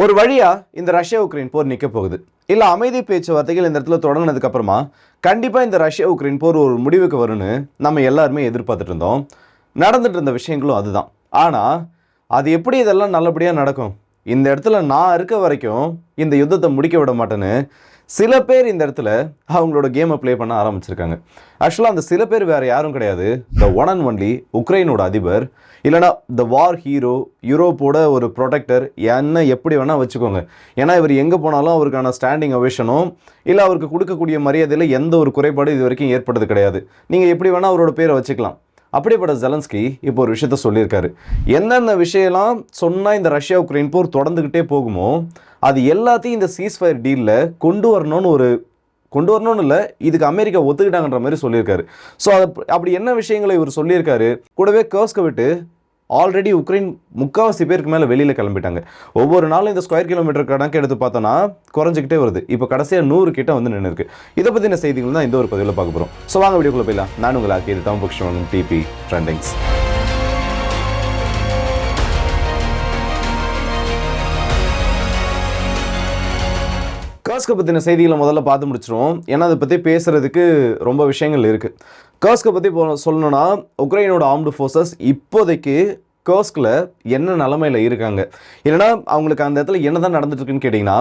ஒரு வழியாக இந்த ரஷ்யா உக்ரைன் போர் நிற்க போகுது. இல்லை அமைதி பேச்சுவார்த்தைகள் இந்த இடத்துல தொடங்கினதுக்கப்புறமா கண்டிப்பாக இந்த ரஷ்யா உக்ரைன் போர் ஒரு முடிவுக்கு வரும்னு நம்ம எல்லாருமே எதிர்பார்த்துட்டு இருந்தோம். நடந்துட்டு இருந்த விஷயங்களும் அதுதான். ஆனால் அது எப்படி இதெல்லாம் நல்லபடியாக நடக்கும்? இந்த இடத்துல நான் இருக்க வரைக்கும் இந்த யுத்தத்தை முடிக்க விட மாட்டேன்னு சில பேர் இந்த இடத்துல அவங்களோட கேமை ப்ளே பண்ண ஆரம்பிச்சிருக்காங்க. ஆக்சுவலாக அந்த சில பேர் வேறு யாரும் கிடையாது. த ஒன் அண்ட் ஒன்லி உக்ரைனோட அதிபர் இல்லைனா த வார் ஹீரோ யூரோப்போட ஒரு ப்ரொடெக்டர் என்ன எப்படி வேணால் வச்சுக்கோங்க. ஏன்னா இவர் எங்கே போனாலும் அவருக்கான ஸ்டாண்டிங் அவேஷனும் இல்லை அவருக்கு கொடுக்கக்கூடிய மரியாதையில் எந்த ஒரு குறைபாடும் இது வரைக்கும் ஏற்படுது கிடையாது. நீங்கள் எப்படி வேணால் அவரோட பேரை வச்சுக்கலாம். அப்படிப்பட்ட ஜெலன்ஸ்கி இப்போ ஒரு விஷயத்த சொல்லியிருக்காரு. எந்தெந்த விஷயம்லாம் சொன்னால் இந்த ரஷ்யா உக்ரைன் போர் தொடர்ந்துக்கிட்டே போகுமோ அது எல்லாத்தையும் இந்த சீஸ்ஃபயர் டீலில் கொண்டு வரணும்னு ஒரு கொண்டு வரணும்னு இல்லை இதுக்கு அமெரிக்கா ஒத்துக்கிட்டாங்கன்ற மாதிரி சொல்லியிருக்காரு. ஸோ அது அப்படி என்ன விஷயங்களை இவர் சொல்லியிருக்காரு? கூடவே கேர்ஸ்க விட்டு ஆல்ரெடி உக்ரைன் முக்காவாசி பேருக்கு மேலே வெளியில் கிளம்பிட்டாங்க. ஒவ்வொரு நாளும் இந்த ஸ்கொயர் கிலோமீட்டர் கணக்கு எடுத்து பார்த்தோன்னா குறைஞ்சிக்கிட்டே வருது. இப்போ கடைசியாக நூறு கிட்ட வந்து நின்று இருக்கு இதை பற்றின செய்திகள் தான் இந்த ஒரு பதிவில் பார்க்க போகிறோம் ஸோ வாங்க வீடியோக்குள்ளே போயிடலாம். நான் உங்களை ஆக்கியது தமிழ் பக்ஷம் டிபி ட்ரெண்டிங்ஸ் கர்ஸ்கை பற்றின செய்திகளை முதல்ல பார்த்து முடிச்சிருவோம். ஏன்னா அதை பற்றி பேசுகிறதுக்கு ரொம்ப விஷயங்கள் இருக்குது கர்ஸ்கை பற்றி போ சொல்லணும்னா உக்ரைனோட ஆர்ம்டு ஃபோர்ஸஸ் இப்போதைக்கு கர்ஸ்கில் என்ன நிலமையில் இருக்காங்க? இல்லைனா அவங்களுக்கு அந்த இடத்துல என்ன தான் நடந்துட்டு இருக்குன்னு கேட்டிங்கன்னா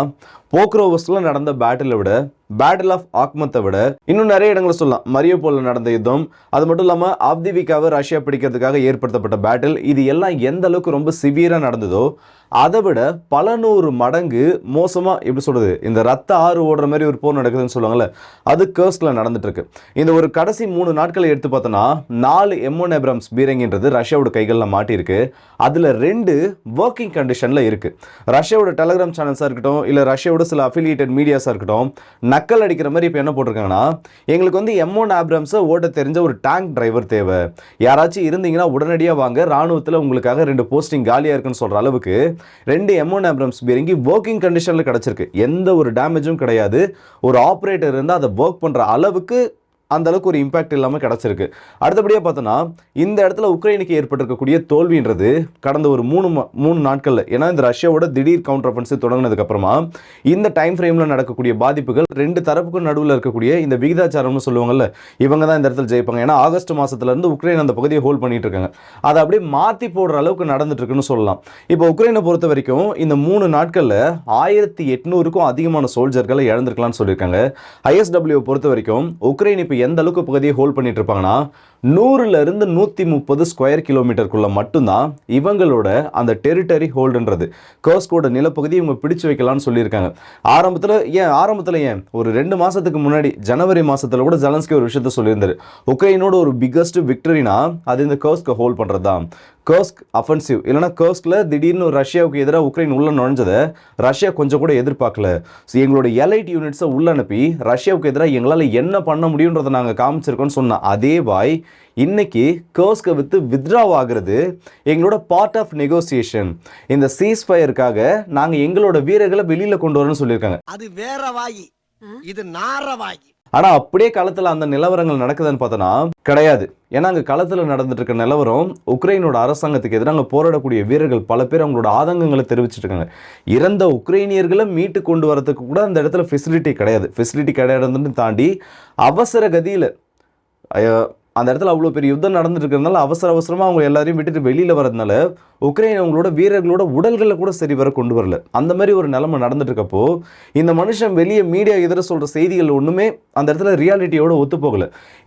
போக்ரோவஸ்டில் நடந்த பேட்டிலை விட பேட்டில் ஆஃப் ஆக்மத்தை விட இன்னும் நிறைய இடங்களை சொல்லலாம். மரியப்போலில் நடந்த யுத்தம் அது மட்டும் இல்லாமல் ஆப்திவிக்காவை ரஷ்யா பிடிக்கிறதுக்காக ஏற்படுத்தப்பட்ட பேட்டில் இது எல்லாம் எந்த அளவுக்கு ரொம்ப சிவியராக நடந்ததோ அதை விட பல நூறு மடங்கு மோசமாக எப்படி சொல்கிறது இந்த ரத்த ஆறு ஓடுற மாதிரி ஒரு போர் நடக்குதுன்னு சொல்லுவாங்கல்ல அது கர்ஸ்கில் நடந்துட்டுருக்கு இந்த ஒரு கடைசி மூணு நாட்களை எடுத்து பார்த்தோன்னா நாலு எம்ஒன் எப்ரம்ஸ் பீரங்கின்றது ரஷ்யாவோட கைகளில் மாட்டியிருக்கு. அதில் ரெண்டு ஒர்க்கிங் கண்டிஷனில் இருக்குது ரஷ்யாவோட டெலகிராம் சேனல்ஸாக இருக்கட்டும் இல்லை ரஷ்யாவோட சில அஃபிலியேட்டட் மீடியாஸாக இருக்கட்டும் நக்கல் அடிக்கிற மாதிரி இப்போ என்ன போட்டிருக்காங்கன்னா எங்களுக்கு வந்து எம்ஒன் ஆப்ரம்ஸை ஓட்ட தெரிஞ்ச ஒரு டேங்க் டிரைவர் தேவை. யாராச்சும் இருந்தீங்கன்னா உடனடியாக வாங்க. ராணுவத்தில் உங்களுக்காக ரெண்டு போஸ்டிங் காலியாக இருக்குன்னு சொல்கிற அளவுக்கு ரெண்டு எம்ஒன் ஆப்ரம்ஸ் பீரங்கி ஒர்க்கிங் கண்டிஷனில் கிடச்சிருக்கு. எந்த ஒரு டேமேஜும் கிடையாது. ஒரு ஆப்ரேட்டர் இருந்தால் அதை ஒர்க் பண்ணுற அளவுக்கு அந்த அளவுக்கு ஒரு இம்பாக்ட் இல்லாமல் கிடச்சிருக்கு. அடுத்தபடியாக பார்த்தோன்னா இந்த இடத்துல உக்ரைனுக்கு ஏற்பட்டிருக்கக்கூடிய தோல்வின்றது கடந்த ஒரு மூணு மூணு நாட்களில். ஏன்னா இந்த ரஷ்யாவோட திடீர் கவுண்டர் அஃபென்சிவ் தொடங்கினதுக்கப்புறமா இந்த டைம் ஃப்ரேமில் நடக்கக்கூடிய பாதிப்புகள் ரெண்டு தரப்புக்கும் நடுவில் இருக்கக்கூடிய இந்த விகிதாச்சாரம்னு சொல்லுவாங்கல்ல இவங்க தான் இந்த இடத்துல ஜெயிப்பாங்க. ஏன்னா ஆகஸ்ட் மாதத்துலேருந்து உக்ரைன் அந்த பகுதியை ஹோல்ட் பண்ணிட்டு இருக்காங்க அதை அப்படியே மாற்றி போடுற அளவுக்கு நடந்துட்டு இருக்குன்னு சொல்லலாம். இப்போ உக்ரைனை பொறுத்த வரைக்கும் இந்த மூணு நாட்களில் ஆயிரத்தி எட்நூறுக்கும் அதிகமான சோல்ஜர்களை இழந்திருக்கலாம்னு சொல்லியிருக்காங்க. ஐஎஸ்டபிள்யூ பொறுத்த வரைக்கும் உக்ரைன் இப்போ எந்த அளவுக்கு பகுதியை ஹோல்ட் பண்ணிட்டு இருப்பாங்கன்னா நூறுல இருந்து நூற்றி முப்பது ஸ்கொயர் கிலோமீட்டருக்குள்ள மட்டும்தான் இவங்களோட அந்த டெரிட்டரி ஹோல்டுன்றது கர்ஸ்கோட நிலப்பகுதி இவங்க பிடிச்சு வைக்கலாம்னு சொல்லியிருக்காங்க. ஆரம்பத்தில் ஏன் ஆரம்பத்தில் ஏன்? ஒரு ரெண்டு மாதத்துக்கு முன்னாடி ஜனவரி மாதத்தில் கூட ஜலன்ஸ்கி ஒரு விஷயத்த சொல்லியிருந்தாரு. உக்ரைனோட ஒரு பிக்கஸ்ட் விக்டரினா அது இந்த கர்ஸ்கை ஹோல்ட் பண்ணுறது தான் கர்ஸ்க் அஃபென்சிவ் இல்லைனா கர்ஸ்கில் திடீர்னு ஒரு ரஷ்யாவுக்கு எதிராக உக்ரைன் உள்ளே நுழைஞ்சதை ரஷ்யா கொஞ்சம் கூட எதிர்பார்க்கல. ஸோ எங்களோட எலைட் யூனிட்ஸை உள்ள அனுப்பி ரஷ்யாவுக்கு எதிராக எங்களால் என்ன பண்ண முடியுன்றதை நாங்கள் காமிச்சிருக்கோம்னு சொன்ன அதே வாய் இன்னைக்கு கர்ஸ்கை வித்து வித்ட்ராவ் ஆகுறது எங்களோட பார்ட் ஆஃப் நெகோசியேஷன் இந்த சீஸ் ஃபயருக்காக நாங்கள் எங்களோட வீரர்களை வெளியில் கொண்டு வரணும்னு சொல்லியிருக்காங்க. அது வேற வாயி. இது நார வாயி. ஆனால் அப்படியே களத்தில் அந்த நிலவரங்கள் நடக்குதுன்னு பார்த்தோன்னா கிடையாது. ஏன்னா அங்கே களத்தில் நடந்துட்டு இருக்க நிலவரம் உக்ரைனோட அரசாங்கத்துக்கு எதிராக போராடக்கூடிய வீரர்கள் பல பேர் அவங்களோட ஆதங்கங்களை தெரிவிச்சிட்டு இருக்காங்க இறந்த உக்ரைனியர்களை மீட்டு கொண்டு வரதுக்கு கூட அந்த இடத்துல ஃபெசிலிட்டி கிடையாது. ஃபெசிலிட்டி கிடையாதுன்னு தாண்டி அவசர கதியில் அந்த இடத்துல அவ்வளோ பெரிய யுத்தம் நடந்துட்டு இருக்கிறதுனால அவசர அவசரமாக அவங்க எல்லாரையும் விட்டுட்டு வெளியில் வரதுனால உக்ரைன் அவங்களோட வீரர்களோட உடல்களை கூட சரி வர கொண்டு வரல. அந்த மாதிரி ஒரு நிலைமை நடந்துட்டு இருக்கப்போ இந்த மனுஷன் வெளியே மீடியா எதிர சொல்கிற செய்திகள் ஒன்றுமே அந்த இடத்துல ரியாலிட்டியோட ஒத்து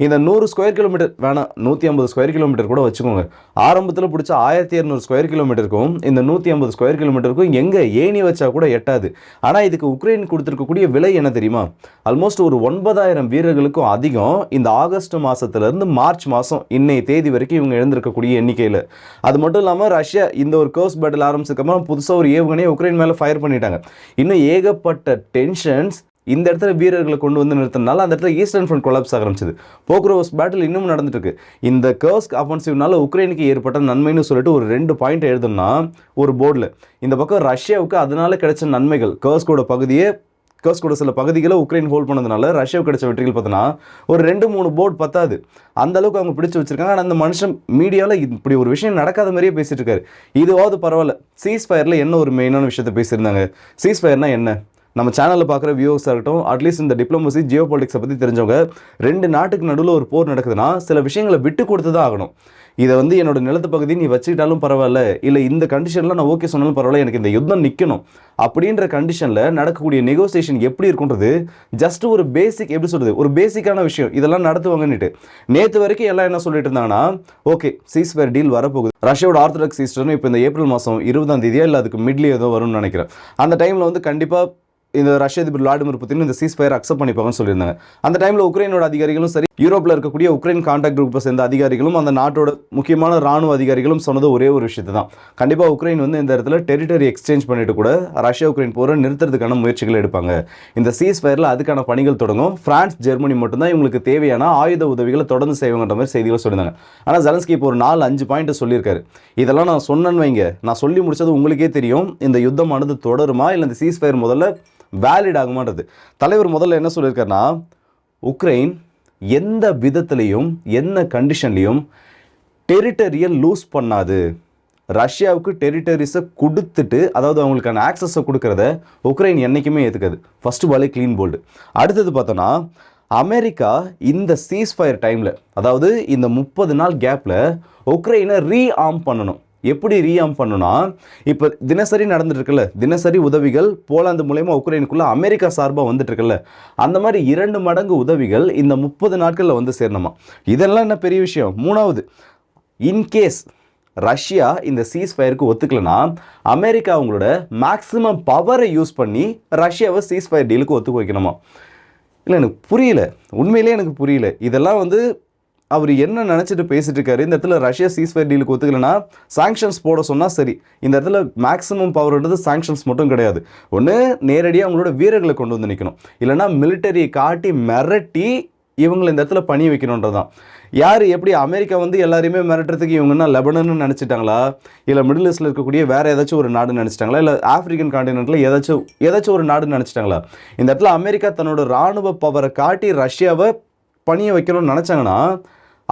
இந்த நூறு ஸ்கொயர் கிலோமீட்டர் வேணாம் நூற்றி ஐம்பது ஸ்கொயர் கிலோமீட்டர் கூட வச்சுக்கோங்க. ஆரம்பத்தில் பிடிச்ச ஆயிரத்தி இரநூறு ஸ்கொயர் கிலோமீட்டருக்கும் இந்த நூற்றி ஐம்பது ஸ்கொயர் கிலோமீட்டருக்கும் எங்கே ஏணி வச்சா கூட எட்டாது. ஆனால் இதுக்கு உக்ரைன் கொடுத்துருக்கக்கூடிய விலை என்ன தெரியுமா? ஆல்மோஸ்ட் ஒரு ஒன்பதாயிரம் வீரர்களுக்கும் அதிகம் இந்த ஆகஸ்ட் மாதத்துலேருந்து மார்ச் மாதம் இன்னைய தேதி வரைக்கும் இவங்க எழுந்திருக்கக்கூடிய எண்ணிக்கையில். அது மட்டும் இல்லாமல் ரஷ்யா இந்த ஒரு கேர்ஸ் பேட்டில் ஆரம்பிச்சதுக்கப்புறம் புதுசாக ஒரு ஏவுகணையை உக்ரைன் மேலே ஃபயர் பண்ணிட்டாங்க. இன்னும் ஏகப்பட்ட டென்ஷன்ஸ் இந்த இடத்துல வீரர்களை கொண்டு வந்து நிறுத்தினால அந்த இடத்துல ஈஸ்டர்ன் ஃப்ரண்ட் கொலாப்ஸ் ஆரம்பிச்சது. போக்ரோஸ் பேட்டில் இன்னும் நடந்துட்டு இந்த கர்ஸ்க் அஃபென்சிவ்னால உக்ரைனுக்கு ஏற்பட்ட நன்மைன்னு சொல்லிட்டு ஒரு ரெண்டு பாயிண்ட் எழுதுனா ஒரு போர்டில் இந்த பக்கம் ரஷ்யாவுக்கு அதனால கிடைச்ச நன்மைகள் கர்ஸ்கோட பகுதியை கர்ஸ்கோட சில பகுதிகளை உக்ரைன் ஹோல்ட் பண்ணதுனால ரஷ்யாவுக்கு கிடைச்ச வெற்றிகள் பார்த்தோன்னா ஒரு ரெண்டு மூணு போர்ட் பத்தாது. அந்த அளவுக்கு அவங்க பிடிச்சு வச்சிருக்காங்க. ஆனால் அந்த மனுஷன் மீடியாவில் இப்படி ஒரு விஷயம் நடக்காத மாதிரியே பேசிட்டு இருக்காரு. இதுவாவது பரவாயில்ல. சீஸ் ஃபயரில் என்ன ஒரு மெயினான விஷயத்தை பேசியிருந்தாங்க? சீஸ் ஃபயர்னா என்ன? நம்ம சேனலில் பார்க்குற வியூவர்ஸாக இருக்கட்டும் அட்லீஸ்ட் இந்த டிப்ளமசி ஜியோ பாலிட்டிக்ஸை பற்றி தெரிஞ்சவங்க ரெண்டு நாட்டுக்கு நடுவில் ஒரு போர் நடக்குதுன்னா சில விஷயங்களை விட்டு கொடுத்து தான் ஆகணும். இதை வந்து என்னோட நிலத்து பகுதி நீ வச்சுக்கிட்டாலும் பரவாயில்ல இல்லை இந்த கண்டிஷனில் நான் ஓகே சொன்னாலும் பரவாயில்ல எனக்கு இந்த யுத்தம் நிற்கணும் அப்படின்ற கண்டிஷனில் நடக்கக்கூடிய நெகோசியேஷன் எப்படி இருக்குன்றது ஜஸ்ட் ஒரு பேசிக் எப்படி சொல்றது? ஒரு பேசிக்கான விஷயம். இதெல்லாம் நடத்துவாங்கன்னுட்டு. நேற்று வரைக்கும் எல்லாம் என்ன சொல்லிட்டு இருந்தாங்கன்னா ஓகே சீஸ்வேர் டீல் வரப்போகுது. ரஷ்யாவோட ஆர்த்தடாக்ஸ் ஈஸ்டர்னு இப்போ இந்த ஏப்ரல் மாதம் இருபதாம் தேதியா இல்லை அதுக்கு மிட்லி ஏதோ வரும்னு நினைக்கிறேன். அந்த டைமில் வந்து கண்டிப்பாக இந்த ரஷ்ய அதிபர் விளாடிமிர் புத்தின் இந்த சீஸ் ஃபயர் அக்செப்ட் பண்ணிப்பாங்கன்னு சொல்லியிருந்தாங்க. அந்த டைமில் உக்ரைனோட அதிகாரிகளும் சரி யூரோப்பில் இருக்கக்கூடிய உக்ரைன் கான்டாக்ட் குரூப்பை சேர்ந்த அதிகாரிகளும் அந்த நாட்டோட முக்கியமான ராணுவ அதிகாரிகளும் சொன்னது ஒரே ஒரு விஷயத்தை தான் கண்டிப்பாக உக்ரைன் வந்து இந்த இடத்துல டெரிட்டரி எக்ஸ்சேஞ்ச் பண்ணிட்டு கூட ரஷ்யா உக்ரைன் போரை நிறுத்துறதுக்கான முயற்சிகள் எடுப்பாங்க. இந்த சீஸ் ஃபயரில் அதுக்கான பணிகள் தொடங்கும். பிரான்ஸ் ஜெர்மனி மட்டும்தான் இவங்களுக்கு தேவையான ஆயுத உதவிகளை தொடர்ந்து செய்வாங்கன்ற மாதிரி செய்திகள் சொல்லியிருந்தாங்க. ஆனால் ஜெலன்ஸ்கி இப்போ ஒரு நாலு அஞ்சு பாயிண்ட் சொல்லியிருக்காரு. இதெல்லாம் நான் சொன்னேன்னு வைங்க. நான் சொல்லி முடிச்சது உங்களுக்கே தெரியும். இந்த யுத்தமானது தொடருமா? இல்லை இந்த சீஸ் ஃபயர் முதல்ல வேலிட் ஆகுமான்றது? தலைவர் முதல்ல என்ன சொல்லியிருக்காருன்னா உக்ரைன் எந்த விதத்துலேயும் என்ன கண்டிஷன்லேயும் டெரிட்டரியை லூஸ் பண்ணாது. ரஷ்யாவுக்கு டெரிட்டரிஸை கொடுத்துட்டு அதாவது அவங்களுக்கான ஆக்சஸை கொடுக்கறத உக்ரைன் என்றைக்குமே ஏற்றுக்காது ஃபஸ்ட்டு பாலே க்ளீன் போல்டு அடுத்தது பார்த்தோன்னா அமெரிக்கா இந்த சீஸ் ஃபயர் டைமில் அதாவது இந்த முப்பது நாள் கேப்பில் உக்ரைனை ரீஆர்ம் பண்ணணும். எப்படி ரீஆம் பண்ணணும்னா இப்போ தினசரி நடந்துட்டு இருக்குல்ல தினசரி உதவிகள் போலாந்து மூலயமா உக்ரைனுக்குள்ளே அமெரிக்கா சார்பாக வந்துட்டு இருக்குல்ல அந்த மாதிரி இரண்டு மடங்கு உதவிகள் இந்த முப்பது நாட்களில் வந்து சேரணுமா? இதெல்லாம் என்ன பெரிய விஷயம்? மூணாவது இன்கேஸ் ரஷ்யா இந்த சீஸ் ஃபயருக்கு ஒத்துக்கலைன்னா அமெரிக்கா அவங்களோட மேக்ஸிமம் பவரை யூஸ் பண்ணி ரஷ்யாவை சீஸ் ஃபயர் டீலுக்கு ஒத்துக்க வைக்கணுமா? இல்லை எனக்கு புரியல. உண்மையிலேயே எனக்கு புரியல. இதெல்லாம் வந்து அவர் என்ன நினச்சிட்டு பேசிட்டு இருக்காரு இந்த இடத்துல ரஷ்யா சீஸ்ஃபயர் டீலுக்கு ஒத்துக்கலைன்னா சாங்ஷன்ஸ் போட சொன்னால் சரி. இந்த இடத்துல மேக்ஸிமம் பவர்ன்றது சாங்ஷன்ஸ் மட்டும் கிடையாது. ஒன்று நேரடியாக அவங்களோட வீரர்களை கொண்டு வந்து நிற்கணும் இல்லைன்னா மிலிட்டரியை காட்டி மிரட்டி இவங்களை இந்த இடத்துல பணி வைக்கணுன்றது தான். யார் எப்படி அமெரிக்கா வந்து எல்லாரையுமே மிரட்டுறதுக்கு இவங்கன்னா லெபனன்னு நினச்சிட்டாங்களா? இல்லை மிடில் ஈஸ்டில் இருக்கக்கூடிய வேறு ஏதாச்சும் ஒரு நாடு நினச்சிட்டாங்களா? இல்லை ஆஃப்ரிக்கன் காண்டினென்ட்டில் ஏதாச்சும் ஏதாச்சும் ஒரு நாடு நினச்சிட்டாங்களா? இந்த இடத்துல அமெரிக்கா தன்னோட ராணுவ பவரை காட்டி ரஷ்யாவை பணிய வைக்கணும்னு நினச்சாங்கன்னா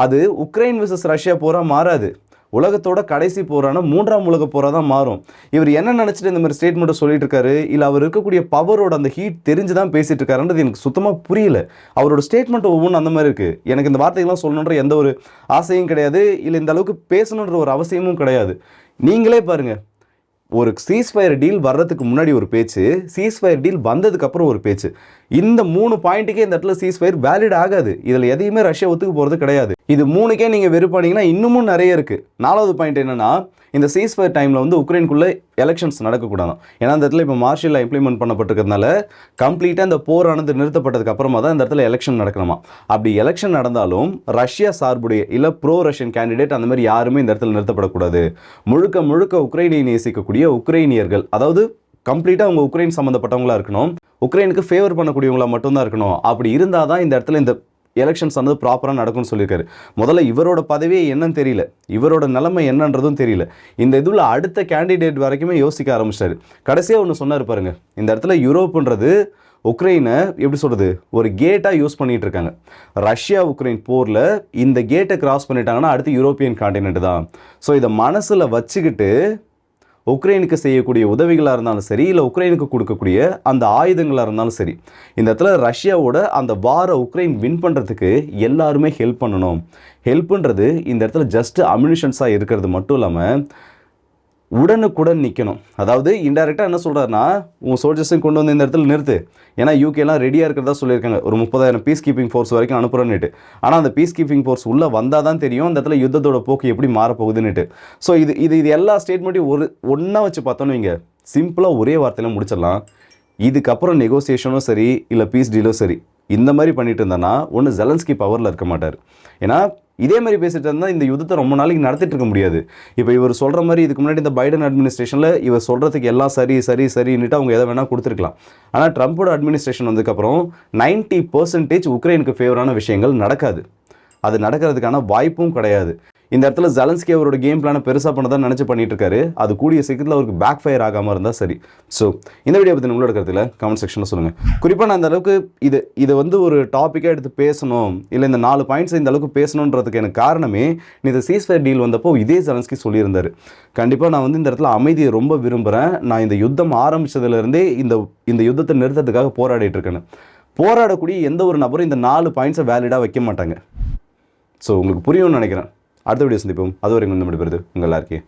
அது உக்ரைன் விசஸ் ரஷ்யா போரா மாறாது. உலகத்தோட கடைசி போரான மூன்றாம் உலக போராக தான் மாறும். இவர் என்ன நினச்சிட்டு இந்த மாதிரி ஸ்டேட்மெண்ட்டை சொல்லிட்டு இருக்காரு இல்லை அவர் இருக்கக்கூடிய பவரோட அந்த ஹீட் தெரிஞ்சு தான் பேசிட்டு இருக்காருன்றது எனக்கு சுத்தமாக புரியல. அவரோட ஸ்டேட்மெண்ட் ஒவ்வொன்றும் அந்த மாதிரி இருக்குது எனக்கு இந்த வார்த்தைகள்லாம் சொல்லணுன்ற எந்த ஒரு ஆசையும் கிடையாது. இல்லை இந்த அளவுக்கு பேசணுன்ற ஒரு அவசியமும் கிடையாது. நீங்களே பாருங்க. ஒரு சீஸ்ஃபயர் டீல் வர்றதுக்கு முன்னாடி ஒரு பேச்சு சீஸ்ஃபயர் டீல் வந்ததுக்கப்புறம் ஒரு பேச்சு. இந்த மூணு பாயிண்ட்டுக்கே இந்த இடத்துல சீஸ்ஃபயர் வேலிட் ஆகாது. இதில் எதையுமே ரஷ்யா ஒத்துக்க போகிறது கிடையாது. இது மூணுக்கே நீங்கள் வெறுப்பானீங்கன்னா இன்னமும் நிறைய இருக்குது நாலாவது பாயிண்ட் என்னென்னா இந்த சீஸ்ஃபயர் டைமில் வந்து உக்ரைனுக்குள்ளே எலெக்ஷன்ஸ் நடக்கக்கூடாது ஏன்னா அந்த இடத்துல இப்போ மார்ஷியலாக இம்ப்ளிமெண்ட் பண்ணப்பட்டிருக்கிறதுனால கம்ப்ளீட்டாக இந்த போரானது நிறுத்தப்பட்டதுக்கு அப்புறமா தான் இந்த இடத்துல எலெக்ஷன் நடக்கணுமா. அப்படி எலெக்ஷன் நடந்தாலும் ரஷ்யா சார்புடைய இல்லை ப்ரோ ரஷ்யன் கேண்டிடேட் அந்த மாதிரி யாருமே இந்த இடத்துல நிறுத்தப்படக்கூடாது. முழுக்க முழுக்க உக்ரைனை நேசிக்கக்கூடிய உக்ரைனியர்கள் அதாவது கம்ப்ளீட்டாக அவங்க உக்ரைன் சம்மந்தப்பட்டவங்களா இருக்கணும். உக்ரைனுக்கு ஃபேவர் பண்ணக்கூடியவங்களா மட்டும்தான் இருக்கணும். அப்படி இருந்தால் தான் இந்த இடத்துல இந்த எலெக்ஷன்ஸ் வந்து ப்ராப்பராக நடக்கும்னு சொல்லியிருக்காரு. முதல்ல இவரோட பதவியே என்னன்னு தெரியல. இவரோட நிலைமை என்னன்றதும் தெரியல. இந்த இதில் அடுத்த கேண்டிடேட் வரைக்குமே யோசிக்க ஆரம்பிச்சிட்டாரு. கடைசியாக ஒன்று சொன்னார் பாருங்க. இந்த இடத்துல யூரோப்புன்றது உக்ரைனை எப்படி சொல்கிறது ஒரு கேட்டாக யூஸ் பண்ணிகிட்டு இருக்காங்க. ரஷ்யா உக்ரைன் போரில் இந்த கேட்டை கிராஸ் பண்ணிட்டாங்கன்னா அடுத்து யூரோப்பியன் காண்டினென்ட் தான். ஸோ இதை மனசில் வச்சுக்கிட்டு உக்ரைனுக்கு செய்யக்கூடிய உதவிகளாக இருந்தாலும் சரி இல்லை உக்ரைனுக்கு கொடுக்கக்கூடிய அந்த ஆயுதங்களாக இருந்தாலும் சரி இந்த இடத்துல ரஷ்யாவோட அந்த வார உக்ரைன் வின் பண்ணுறதுக்கு எல்லாருமே ஹெல்ப் பண்ணணும். ஹெல்ப்புன்றது இந்த இடத்துல ஜஸ்ட் அம்யூனிஷன்ஸாக இருக்கிறது மட்டும் இல்லாமல் உடனுக்குடன் நிற்கணும் அதாவது இன்டெரக்டாக என்ன சொல்கிறாருன்னா உன் சோல்ஜர்ஸையும் கொண்டு வந்து இந்த இடத்துல நிறுத்து. ஏன்னா யூகேலாம் ரெடியாக இருக்கிறதா சொல்லியிருக்காங்க. ஒரு முப்பதாயிரம் பீஸ் கீப்பிங் ஃபோர்ஸ் வரைக்கும் அனுப்புகிறோன்னுட்டு ஆனால் அந்த பீஸ் கீப்பிங் ஃபோர்ஸ் உள்ளே வந்தால் தான் தெரியும் அந்த இடத்துல யுத்தத்தோட போக்கு எப்படி மாறப்போகுதுன்னுட்டு. ஸோ இது இது இது எல்லா ஸ்டேட்மெண்ட்டையும் ஒரு ஒன்றா வச்சு பார்த்தோன்னு வைங்க. சிம்பிளாக ஒரே வார்த்தையில் முடிச்சிடலாம். இதுக்கப்புறம் நெகோசியேஷனும் சரி இல்லை பீஸ் டீலும் சரி இந்த மாதிரி பண்ணிட்டு இருந்தானா ஒன்று ஜெலன்ஸ்கி பவரில் இருக்க மாட்டார். ஏன்னா இதே மாதிரி பேசிட்டு இருந்தால் இந்த யுத்தத்தை ரொம்ப நாளைக்கு நடத்திட்டு இருக்க முடியாது. இப்போ இவர் சொல்கிற மாதிரி இதுக்கு முன்னாடி இந்த பைடன் அட்மினிஸ்ட்ரேஷனில் இவர் சொல்கிறதுக்கு எல்லாம் சரி சரி சரின்னுட்டு அவங்க எதை வேணால் கொடுத்துருக்கலாம். ஆனால் ட்ரம்ப்போட அட்மினிஸ்ட்ரேஷன் வந்ததுக்கப்புறம் நைன்ட்டி பர்சன்டேஜ் உக்ரைனுக்கு ஃபேவரான விஷயங்கள் நடக்காது. அது நடக்கிறதுக்கான வாய்ப்பும் கிடையாது. இந்த இடத்துல ஜலன்ஸ்கி அவரோட கேம் பிளானை பெருசாக பண்ணதான் நினச்சி பண்ணிட்டு இருக்காரு அது கூடிய சீக்கிரத்தில் அவருக்கு பேக் ஃபயர் ஆகாமல் இருந்தால் சரி. ஸோ இந்த வீடியோ பற்றி உங்களோட கருத்தில் கமெண்ட் செக்ஷனில் சொல்லுங்கள் குறிப்பாக நான் அந்தளவுக்கு இது இதை வந்து ஒரு டாப்பிக்காக எடுத்து பேசணும் இல்லை இந்த நாலு பாயிண்ட்ஸ் இந்த அளவுக்கு பேசணுன்றதுக்கு எனக்கு காரணமே நீ இந்த சீஸ்ஃபயர் டீல் வந்தப்போ இதே ஜலன்ஸ்கி சொல்லியிருந்தார். கண்டிப்பாக நான் வந்து இந்த இடத்துல அமைதியை ரொம்ப விரும்புகிறேன் நான் இந்த யுத்தம் ஆரம்பித்ததுலேருந்தே இந்த இந்த யுத்தத்தை நிறுத்தத்துக்காக போராடிட்டு இருக்கேன்னு போராடக்கூடிய எந்த ஒரு நபரும் இந்த நாலு பாயிண்ட்ஸை வேலிடாக வைக்க மாட்டாங்க. ஸோ உங்களுக்கு புரியும்னு நினைக்கிறேன். அடுத்த வீடியோ சந்திப்போம். அது வரைக்கும் வந்து முடிப்பது உங்கள் எல்லாருக்கே